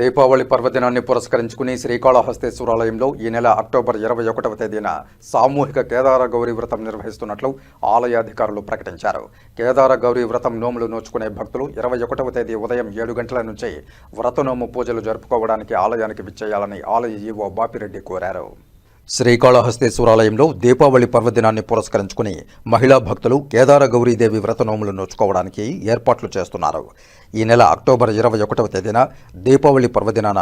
దీపావళి పర్వదినాన్ని పురస్కరించుకుని శ్రీకాళహస్తేశ్వరాలయంలో ఈ నెల అక్టోబర్ ఇరవై ఒకటవ తేదీన సామూహిక కేదార గౌరీ వ్రతం నిర్వహిస్తున్నట్లు ఆలయ అధికారులు ప్రకటించారు. కేదార గౌరీ వ్రతం నోములు నోచుకునే భక్తులు ఇరవై ఒకటవ తేదీ ఉదయం ఏడు గంటల నుంచి వ్రతనోము పూజలు జరుపుకోవడానికి ఆలయానికి విచ్చేయాలని ఆలయ ఈవో బాపిరెడ్డి కోరారు. శ్రీకాళహస్తేశ్వరాలయంలో దీపావళి పర్వదినాన్ని పురస్కరించుకుని మహిళా భక్తులు కేదార గౌరీదేవి వ్రతనోములు నోచుకోవడానికి ఏర్పాట్లు చేస్తున్నారు. ఈ నెల అక్టోబర్ ఇరవై ఒకటవ తేదీన దీపావళి పర్వదినాన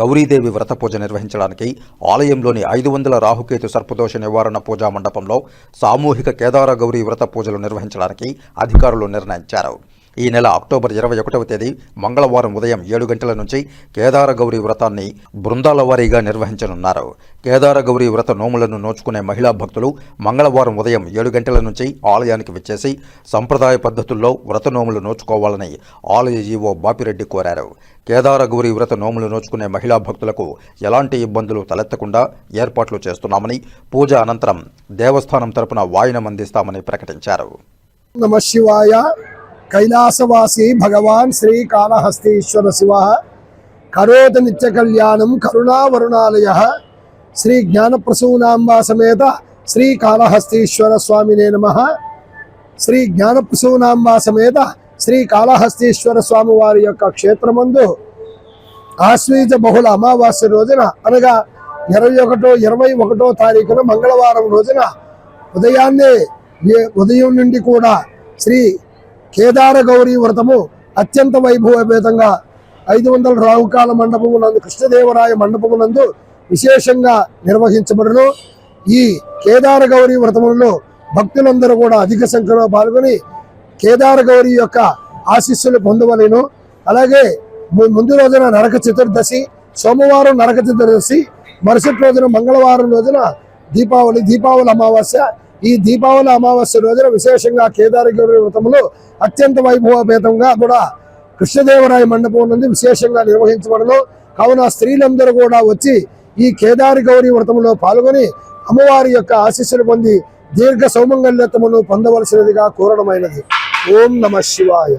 గౌరీదేవి వ్రత పూజ నిర్వహించడానికి ఆలయంలోని ఐదు వందల రాహుకేతు సర్పదోష నివారణ పూజా మండపంలో సామూహిక కేదార గౌరీ వ్రత పూజలు నిర్వహించడానికి అధికారులు నిర్ణయించారు. ఈ నెల అక్టోబర్ ఇరవై ఒకటవ తేదీ మంగళవారం ఉదయం ఏడు గంటల నుంచి కేదార గౌరీ వ్రతాన్ని బృందాల వారీగా నిర్వహించనున్నారు. కేదార గౌరీ వ్రత నోములను నోచుకునే మహిళా భక్తులు మంగళవారం ఉదయం ఏడు గంటల నుంచి ఆలయానికి విచ్చేసి సంప్రదాయ పద్ధతుల్లో వ్రత నోములు నోచుకోవాలని ఆలయ జీవో బాపిరెడ్డి కోరారు. కేదార గౌరీ వ్రత నోములు నోచుకునే మహిళా భక్తులకు ఎలాంటి ఇబ్బందులు తలెత్తకుండా ఏర్పాట్లు చేస్తున్నామని పూజ అనంతరం దేవస్థానం తరపున వాయినం అందిస్తామని ప్రకటించారు. నమ శివాయ. కైలాసవాసి భగవాన్ శ్రీ కాళహస్తీశ్వర శివ. కరోత నిత్య కళ్యాణం కరుణావరుణాలయ. శ్రీ జ్ఞానప్రసూనాంబా సమేత శ్రీ కాళహస్తీశ్వర స్వామినే నమ. శ్రీ జ్ఞానప్రసూనాంబా సమేత శ్రీ కాళహస్తీశ్వర స్వామి వారి యొక్క క్షేత్రమందు ఆశ్వీజ బహుళ అమావాస్య రోజున అనగా ఇరవై ఒకటో ఇరవై ఒకటో తారీఖున మంగళవారం రోజున ఉదయాన్నే ఏ- ఉదయం నుండి కూడా శ్రీ కేదార గౌరీ వ్రతము అత్యంత వైభవపేతంగా ఐదు వందల రావుకాల మండపమునందు కృష్ణదేవరాయ మండపమునందు విశేషంగా నిర్వహించబడును. ఈ కేదార గౌరీ వ్రతములలో భక్తులందరూ కూడా అధిక సంఖ్యలో పాల్గొని కేదార గౌరీ యొక్క ఆశీస్సులు పొందవలేను. అలాగే ము- ముందు రోజున నరక చతుర్దశి సోమవారం నరక చతుర్దశి మరుసటి రోజున మంగళవారం రోజున దీపావళి దీపావళి అమావాస్య ఈ దీపావళి అమావాస్య రోజున విశేషంగా కేదారగిరి గౌరీ వ్రతములు అత్యంత వైభవపేతంగా కూడా కృష్ణదేవరాయ మండపం నుండి విశేషంగా నిర్వహించబడను. కావున స్త్రీలందరూ కూడా వచ్చి ఈ కేదారి గౌరీ వ్రతములో పాల్గొని అమ్మవారి యొక్క ఆశీస్సులు పొంది దీర్ఘ సౌమంగల్యతమును పొందవలసినదిగా కోరడమైనది. ఓం నమ శివాయ.